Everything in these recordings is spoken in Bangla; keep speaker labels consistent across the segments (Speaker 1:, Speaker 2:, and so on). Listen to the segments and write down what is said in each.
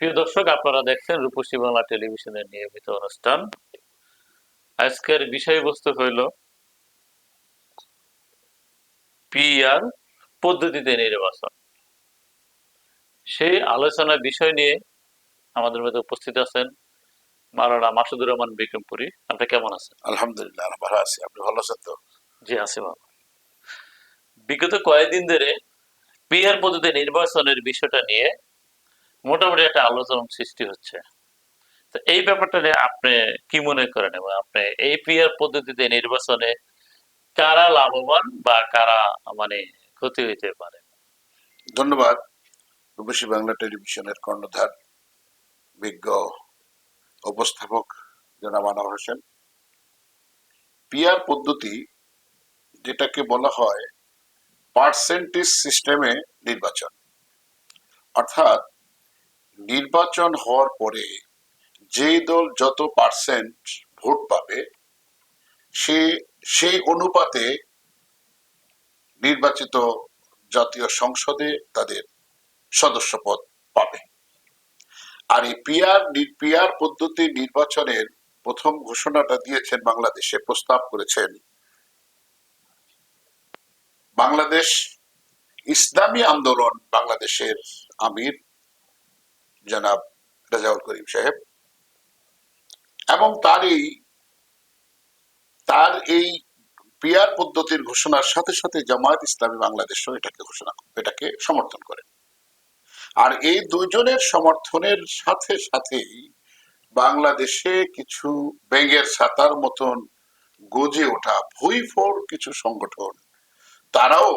Speaker 1: প্রিয় দর্শক আপনারা দেখছেন রূপসী বাংলা টেলিভিশনের নিয়মিত অনুষ্ঠান। আজকের বিষয়বস্তু হইল পিআর পদ্ধতিতে নির্বাচন। সেই আলোচনার বিষয় নিয়ে আমাদের মধ্যে উপস্থিত আছেন মারানা মাসুদুর রহমান বিক্রমপুরী আপনি কেমন আছেন?
Speaker 2: আলহামদুলিল্লাহ ভালো আছি। আপনি ভালো আছেন তো?
Speaker 1: জি আছি ভালো। বিগত কয়েকদিন ধরে পিআর পদ্ধতি নির্বাচনের বিষয়টা নিয়ে মোটামুটি একটা আলোচনা সৃষ্টি হচ্ছে। তো এই ব্যাপারটা নিয়ে আপনি কি মনে করেন এবং আপনি এই পিআর পদ্ধতিতে নির্বাচনে কারা লাভবান বা কারা মানে ক্ষতি হইতে পারে?
Speaker 2: ধন্যবাদ। রূপসী বাংলা টেলিভিশনের কর্ণধার, বিজ্ঞ উপস্থাপক জনাব আনোয়ার হোসেন। পিআর পদ্ধতি যেটাকে বলা হয় পার্সেন্টেজ সিস্টেমে নির্বাচন। অর্থাৎ নির্বাচন হওয়ার পরে যে দল যত পার্সেন্ট ভোট পাবে, সে, সেই অনুপাতে নির্বাচিত জাতীয় সংসদে তাদের সদস্য পদ পাবে। আর এই পিআর পিআর পদ্ধতি নির্বাচনের প্রথম ঘোষণাটা দিয়েছেন বাংলাদেশে, প্রস্তাব করেছেন বাংলাদেশ ইসলামী আন্দোলন বাংলাদেশের আমির জনাব রাজাউল করিম সাহেব। এবং তার এই তার এই পিয়ার পদ্ধতির ঘোষণার সাথে সাথে জামায়াত ইসলামী বাংলাদেশও এটাকে ঘোষণা, এটাকে সমর্থন করে। আর এই দুজনের সমর্থনের সাথে সাথেই বাংলাদেশে কিছু ব্যাঙের ছাতার মতন গজে ওঠা ভুইফোর কিছু সংগঠন, তারাও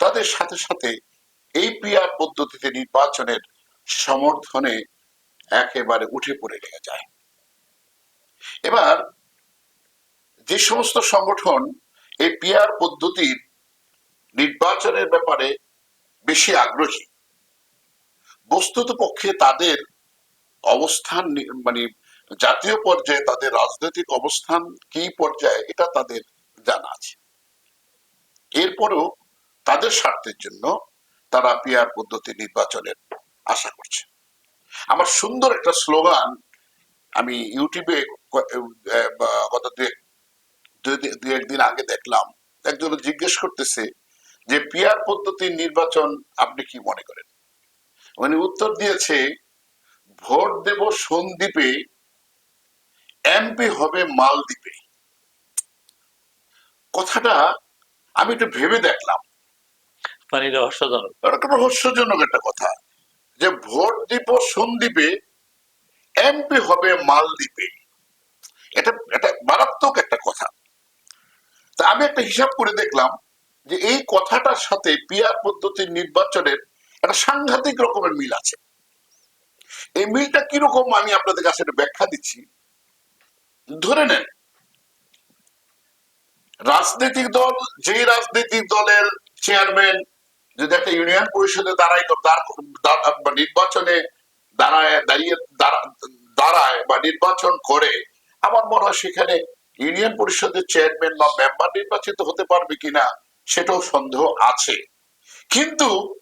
Speaker 2: তাদের সাথে সাথে এই পিয়ার পদ্ধতিতে নির্বাচনের সমর্থনে একেবারে উঠে পড়ে লেগে যায়। এবার যে সমস্ত সংগঠন এই পিয়ার পদ্ধতির নির্বাচনের ব্যাপারে বেশি আগ্রহী, বস্তুত পক্ষে তাদের অবস্থান মানে জাতীয় পর্যায়ে তাদের রাজনৈতিক অবস্থান কি পর্যায়ে, এটা তাদের জানা আছে। এরপরেও তাদের স্বার্থের জন্য তারা পিয়ার পদ্ধতি নির্বাচনের আশা করছে। আমার সুন্দর একটা স্লোগান আমি ইউটিউবে গত দু একদিন আগে দেখলাম। একজন জিজ্ঞেস করতেছে যে পিয়ার পদ্ধতির নির্বাচন আপনি কি মনে করেন? উনি উত্তর দিয়েছে ভোট দেব সন্দ্বীপে এমপি হবে মালদ্বীপে। কথাটা আমি একটু ভেবে দেখলাম।
Speaker 1: মানে রহস্যজনক।
Speaker 2: রহস্যজনক একটা কথা। যে ভোট দিব সন্দ্বীপে এমপি হবে মালদ্বীপে এটা এটা মারাত্মক একটা কথা। তা আমি একটা হিসাব করে দেখলাম যে এই কথাটার সাথে পিয়ার পদ্ধতির নির্বাচনের একটা সাংঘাতিক রকমের মিল আছে। এই মিলটা কীরকম আমি আপনাদের কাছে ব্যাখ্যা দিচ্ছি। ধরে নেন, রাজনৈতিক দল যে রাজনৈতিক দলের চেয়ারম্যান যদি একটা ইউনিয়ন পরিষদে দাঁড়ায় দাঁড়- দাঁড়- নির্বাচনে দাঁড়ায়, দাঁড়িয়ে দাঁড়ায় বা নির্বাচন করে, আমার মনে হয় সেখানে ইউনিয়ন পরিষদের চেয়ারম্যান বা মেম্বার নির্বাচিত হতে পারবে কিনা সেটাও সন্দেহ আছে। কিন্তু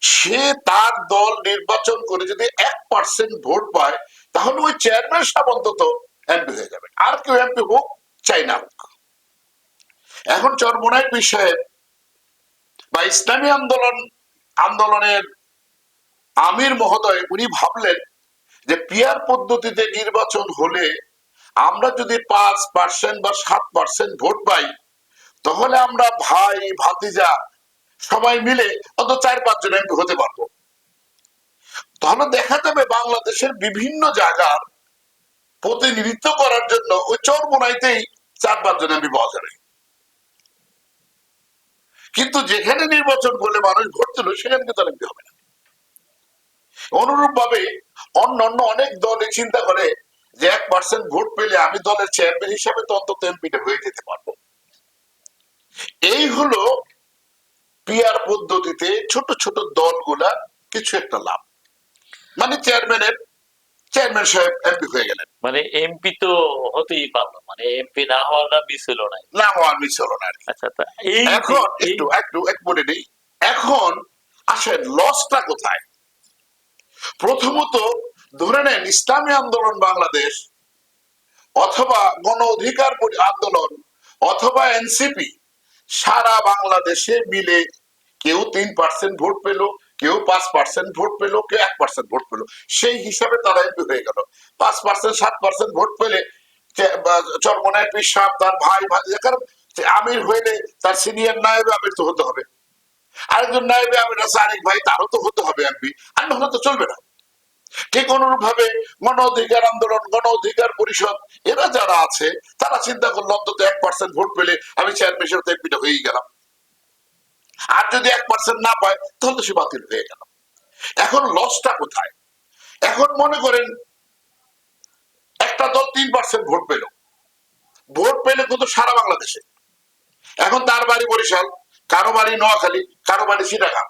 Speaker 2: সে তার দল নির্বাচন করে যদি এক পার্সেন্ট ভোট পায়, তাহলে ওই চেয়ারম্যান সাহেব অন্তত এমপি হয়ে যাবে। আর কেউ এমপি হোক, চাই না হোক। এখন চরমোনাই বিষয়ে বা ইসলামী আন্দোলন, আন্দোলনের আমির মহোদয় উনি ভাবলেন যে পিয়ার পদ্ধতিতে নির্বাচন হলে আমরা যদি পাঁচ পার্সেন্ট বা সাত পার্সেন্ট ভোট পাই, তাহলে আমরা ভাই, ভাতিজা সবাই মিলে অত চার পাঁচজন এমপি হতে পারব। তাহলে দেখা যাবে বাংলাদেশের বিভিন্ন জায়গার প্রতিনিধিত্ব করার জন্য ওই চরমোনাইতেই চার পাঁচজন এমপি পাওয়া যাবে। কিন্তু যেখানে নির্বাচন করলে মানুষ ভোট দিল, সেখানে কিন্তু এমপি হবে না। অনুরূপ ভাবে অন্য অন্য অনেক দল চিন্তা করে যে এক পার্সেন্ট ভোট পেলে আমি দলের চেয়ারম্যান হিসাবে তো অন্তত এমপিটা হয়ে যেতে পারব। এই হলো পিআর পদ্ধতিতে ছোট ছোট দলগুলা কিছু একটা লাভ। মানে চেয়ারম্যানের চেয়ারম্যান সাহেব এমপি হয়ে গেলেন।
Speaker 1: মানে এমপি তো হতেই পারল মানে এমপি না হওয়াটা মিস হলো না।
Speaker 2: না হওয়ার মিস হলো না
Speaker 1: আচ্ছা তা এই
Speaker 2: এখন একটু একটু এক বলে নেই এখন আসেন লসটা কোথায়? প্রথমত ধরে নেন ইসলামী আন্দোলন বাংলাদেশ অথবা গণ অধিকার আন্দোলন অথবা এনসিপি সারা বাংলাদেশে মিলে কেউ তিন পার্সেন্ট ভোট পেল কেউ পাঁচ পার্সেন্ট ভোট পেল, কেউ এক পার্সেন্ট ভোট পেল। সেই হিসাবে তারা এমপি হয়ে গেল। পাঁচ পার্সেন্ট সাত পার্সেন্ট ভোট পেলে চরমনায় তার ভাই ভাই কারণ আমির হইলে তার সিনিয়র নায়েবে আমির তো হতে হবে। আরেকজন নায়েবে আমির আছে, আরেক ভাই, তারও তো হতে হবে এমপি আর নাহলে তো চলবে না। ঠিক অনুরূপ ভাবে গণ অধিকার আন্দোলন, গণ অধিকার পরিষদ, এরা যারা আছে, তারা চিন্তা করল, অন্তত এক পার্সেন্ট ভোট পেলে আমি চেয়ারম্যান হিসেবে এমপিটা হয়েই গেলাম। আর যদি এক পার্সেন্ট না পায়, তাহলে তো সে বাতিল হয়ে গেল। এখন লসটা কোথায়? এখন মনে করেন, একটা দল তিন পার্সেন্ট ভোট পেল। ভোট পেলে কিন্তু সারা বাংলাদেশে। এখন তার বাড়ি বরিশাল, কারও বাড়ি নোয়াখালী, কারও বাড়ি চিটাগাং।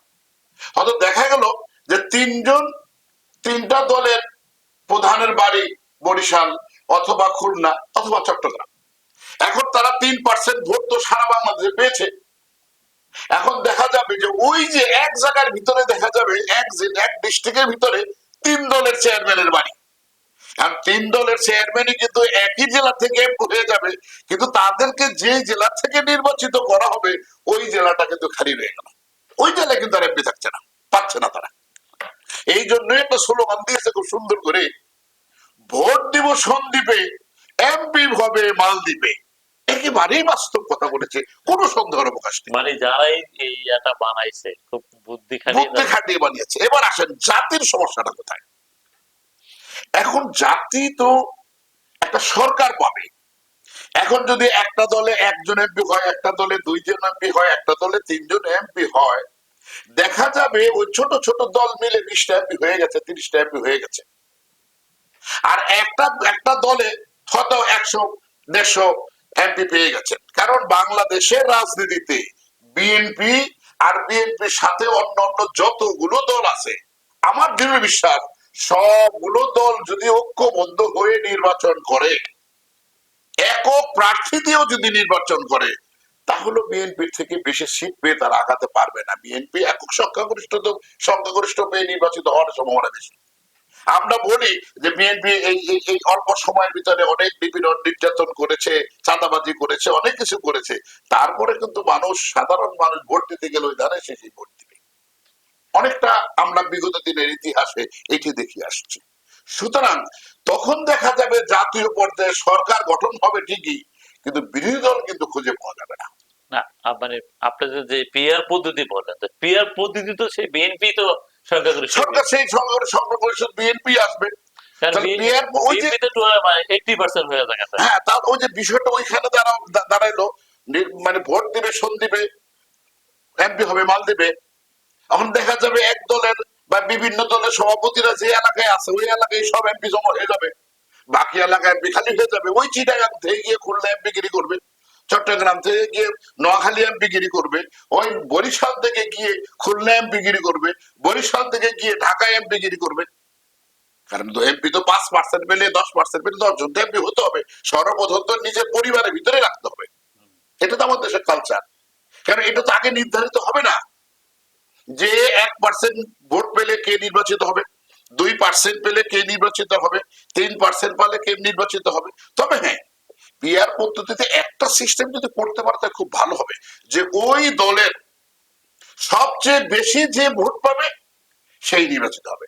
Speaker 2: হয়তো দেখা গেল যে তিনজন, তিনটা দলের প্রধানের বাড়ি বরিশাল অথবা খুলনা অথবা চট্টগ্রাম। এখন তারা তিন পার্সেন্ট ভোট তো সারা বাংলাদেশে পেয়েছে। এখন দেখা যাবে যে ওই যে এক জায়গার ভিতরে দেখা যাবে, এক এক ডিস্ট্রিক্টের ভিতরে তিন দলের চেয়ারম্যানের বাড়ি। আর তিন দলের চেয়ারম্যানই কিন্তু একই জেলা থেকে হয়ে যাবে, কিন্তু তাদেরকে যে জেলা থেকে নির্বাচিত করা হবে, ওই জেলাটা কিন্তু খালি রয়ে গেল। ওই জেলায় কিন্তু আর এমপি থাকছে না, পাচ্ছে না তারা। এই জন্যই একটা স্লোগান দিয়েছে খুব সুন্দর করে, ভোট দিব সন্দ্বীপে, এমপি হবে মালদ্বীপে। একেবারেই বাস্তব কথা বলেছে। কোনো সন্দেহের অবকাশ নেই
Speaker 1: মানে যারাই এই এটা বানাইছে খুব বুদ্ধি খাটিয়ে
Speaker 2: বুদ্ধি খাটিয়ে বানিয়েছে। এবার আসেন জাতির সমস্যাটা কোথায়? এখন জাতি তো একটা সরকার পাবে। এখন যদি একটা দলে একজন এমপি হয় একটা দলে দুইজন এমপি হয় একটা দলে তিনজন এমপি হয় দেখা যাবে ওই ছোট ছোট দল মিলে বিশটা এমপি হয়ে গেছে তিরিশটা এমপি হয়ে গেছে। আর একটা একটা দলে হয়তো একশো দেড়শো এমপি পেয়ে গেছেন। কারণ বাংলাদেশের রাজনীতিতে বিএনপি আর বিএনপির সাথে অন্য অন্য যতগুলো দল আছে, আমার দৃঢ় বিশ্বাস সবগুলো দল যদি ঐক্যবদ্ধ হয়ে নির্বাচন করে, একক প্রার্থী দিয়েও যদি নির্বাচন করে, তাহলে বিএনপির থেকে বেশি সিট পেয়ে তারা আগাতে পারবে না। বিএনপি একক সংখ্যাগরিষ্ঠ সংখ্যাগরিষ্ঠ পেয়ে নির্বাচিত হওয়ার সম্ভাবনা বেশি। আমরা বলি যে বিএনপি এই, এই- অল্প সময়ের ভিতরে অনেক বিভিন্ন নির্যাতন করেছে, চাঁদাবাজি করেছে, অনেক কিছু করেছে। তারপরে কিন্তু মানুষ, সাধারণ মানুষ ভোট দিতে গেলে ওই ধারে সে সেই ভোট দিবে। অনেকটা আমরা বিগত দিনের ইতিহাসে এটি দেখে আসছি। সুতরাং তখন দেখা যাবে জাতীয় পর্যায়ে সরকার গঠন হবে ঠিকই, কিন্তু বিরোধী দল কিন্তু খুঁজে পাওয়া যাবে না।
Speaker 1: না মানে আপনাদের যে পিআর পদ্ধতি বলেন পিআর পদ্ধতি তো সেই বিএনপি তো
Speaker 2: সরকার সেই সঙ্গে সঙ্গে পরিষদ বিএনপি আসবে।
Speaker 1: পার্সেন্ট হয়ে থাকে
Speaker 2: তার ওই যে বিষয়টা ওইখানে দাঁড়াইলো। মানে ভোট দিবে এমপি হবে মাল দিবে। এখন দেখা যাবে এক দলের বা বিভিন্ন দলের সভাপতিরা যে এলাকায় আছে ওই এলাকায় সব এমপি জমা হয়ে যাবে। বাকি এলাকায় এমপি খালি হয়ে যাবে। ওই চিটাগাং থেকে গিয়ে খুলনা এমপি গিরি করবে। চট্টগ্রাম থেকে গিয়ে নোয়াখালী এমপি গিরি করবে, ওই বরিশাল থেকে গিয়ে খুলনা এমপি গিরি করবে, বরিশাল থেকে গিয়ে ঢাকা এমপি গিরি করবে। কারণ তো এমপি তো পাঁচ পার্সেন্ট পেলে, দশ পার্সেন্ট পেলে দশ জন এমপি হতে হবে। সর্বপ্রথম নিজের পরিবারের ভিতরে রাখতে হবে। এটা তো আমাদের দেশের কালচার কারণ এটা তো আগে নির্ধারিত হবে না। যে এক পার্সেন্ট ভোট পেলে কে নির্বাচিত হবে, দুই পার্সেন্ট পেলে কে নির্বাচিত হবে, তিন পার্সেন্ট পেলে কে নির্বাচিত হবে। তবে হ্যাঁ পিআর পদ্ধতিতে একটা সিস্টেম যদি করতে পারে তাহলে খুব ভালো হবে। যে ওই দলের সবচেয়ে বেশি যে ভোট পাবে সেই নির্বাচিত হবে।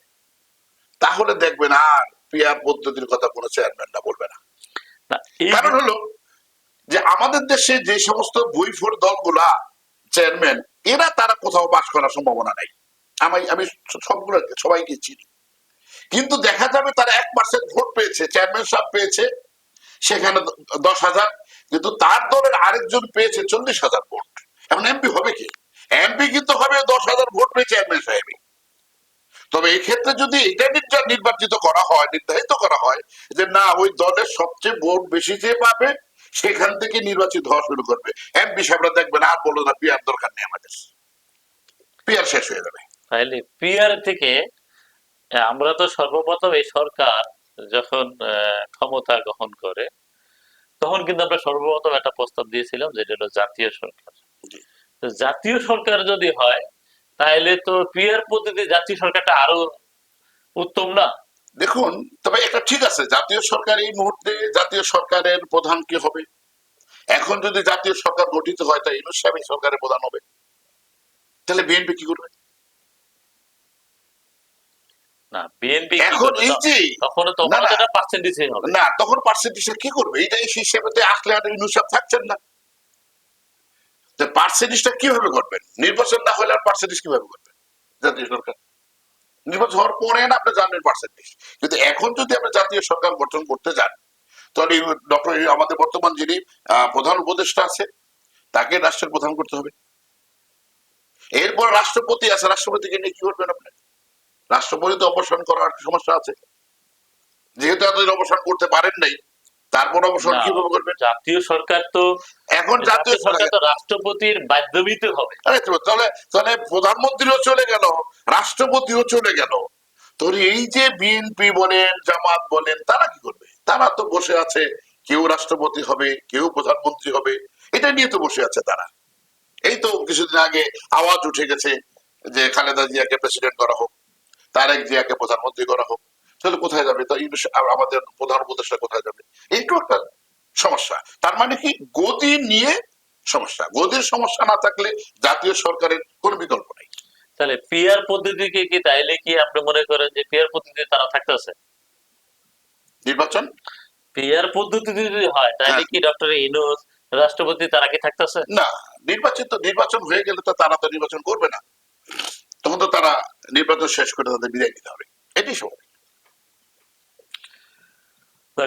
Speaker 2: তাহলে দেখবেন আর পিআর পদ্ধতির কথা কোনো চেয়ারম্যানরা বলবে না।
Speaker 1: না, এই
Speaker 2: কারণ হলো যে আমাদের দেশে যে সমস্ত বইফোর দলগুলা চেয়ারম্যান এরা তারা কোথাও পাশ করার সম্ভাবনা নাই। আমি আমি সবগুলো সবাইকে চিনি। কিন্তু দেখা যাবে তারা এক পার্সেন্ট ভোট পেয়েছে চেয়ারম্যান সাহেব পেয়েছে সেখানে দশ হাজার, কিন্তু তার দলের আরেকজন পেয়েছে চল্লিশ হাজার ভোট। এখন এমপি হবে কি? এমপি কিন্তু হবে দশ হাজার ভোট পেয়ে চেয়ারম্যান সাহেবই তবে এই ক্ষেত্রে যদি এটা নির্বাচিত করা হয়, নির্ধারিত করা হয়, যে না, ওই দলের সবচেয়ে ভোট বেশি যে পাবে, সেখান থেকে নির্বাচিত হওয়া শুরু করবে। এমপি সাহেবরা দেখবেন আর বলল না পিয়ার দরকার নেই আমাদের। পিয়ার শেষ হয়ে যাবে।
Speaker 1: তাহলে পিআর থেকে আমরা তো সর্বপ্রথম এই সরকার যখন ক্ষমতা গ্রহণ করে তখন কিন্তু আমরা সর্বপ্রথম একটা প্রস্তাব দিয়েছিলাম যেটা হলো জাতীয় সরকার। জাতীয় সরকার যদি হয় তাহলে তো পিআর পদ্ধতি জাতীয় সরকারটা আরও উত্তম না?
Speaker 2: দেখুন তবে এটা ঠিক আছে জাতীয় সরকার এই মুহূর্তে জাতীয় সরকারের প্রধান কি হবে? এখন যদি জাতীয় সরকার গঠিত হয় ইউনুস সাহেব সরকারের প্রধান হবে। তাহলে বিএনপি কি করবে?
Speaker 1: না বিএনপি
Speaker 2: এখন এই যে
Speaker 1: তখন। এটা পার্সেন্টেজ হবে
Speaker 2: না তখন পার্সেন্টেজ কি করবে? এটা এই হিসেবে আসলে আর থাকছেন না। পার্সেন্টেজটা কীভাবে করবেন নির্বাচন না হলে আর পার্সেন্টেজ কীভাবে করবেন জাতীয় সরকার? নির্বাচন হওয়ার পরে না আপনি জানবেন পার্সেন্টেজ কিন্তু এখন যদি আপনি জাতীয় সরকার গঠন করতে যান তাহলে ডক্টর আমাদের বর্তমান যিনি প্রধান উপদেষ্টা আছে তাকে রাষ্ট্রের প্রধান করতে হবে। এরপর রাষ্ট্রপতি আছে রাষ্ট্রপতিকে নিয়ে কি করবেন আপনি? রাষ্ট্রপতি তো অপসারণ করার সমস্যা আছে? যেহেতু এতদিন অবসান করতে পারেন নাই তারপর অবসান
Speaker 1: না,
Speaker 2: কীভাবে করবেন?
Speaker 1: জাতীয় সরকার তো
Speaker 2: এখন জাতীয়
Speaker 1: সরকার তো রাষ্ট্রপতির বাধ্যবিত হবে।
Speaker 2: তাহলে তাহলে প্রধানমন্ত্রীও চলে গেল রাষ্ট্রপতিও চলে গেল। তোর এই যে বিএনপি বলেন জামাত বলেন তারা কি করবে? তারা তো বসে আছে কেউ রাষ্ট্রপতি হবে কেউ প্রধানমন্ত্রী হবে এটা নিয়ে তো বসে আছে তারা। এই তো কিছুদিন আগে আওয়াজ উঠে গেছে যে খালেদা জিয়াকে প্রেসিডেন্ট করা হোক। তারেক জিয়াকে প্রধানমন্ত্রী করা হোক তাহলে কোথায় যাবে? তা আমাদের প্রধান উপদেষ্টা কোথায় যাবে? এইটু একটা সমস্যা। তার মানে কি? গদি নিয়ে সমস্যা। গদির সমস্যা না থাকলে জাতীয় সরকারের কোনো বিকল্প নেই।
Speaker 1: তাহলে পিয়ার পদ্ধতিকে কি তাইলে কি আপনি মনে করেন যে পিয়ার পদ্ধতি তারা থাকতেছে?
Speaker 2: নির্বাচন?
Speaker 1: পিয়ার পদ্ধতি যদি হয় তাহলে
Speaker 2: হ্যাঁ।
Speaker 1: কি ডক্টর ইনুস রাষ্ট্রপতি তারা কি থাকতেছে?
Speaker 2: না নির্বাচন তো নির্বাচন হয়ে গেলে তো তারা তো নির্বাচন করবে না। তখন তারা নির্বাচন শেষ করে তাদের বিদায় নিতে হবে। এটি স্বাভাবিক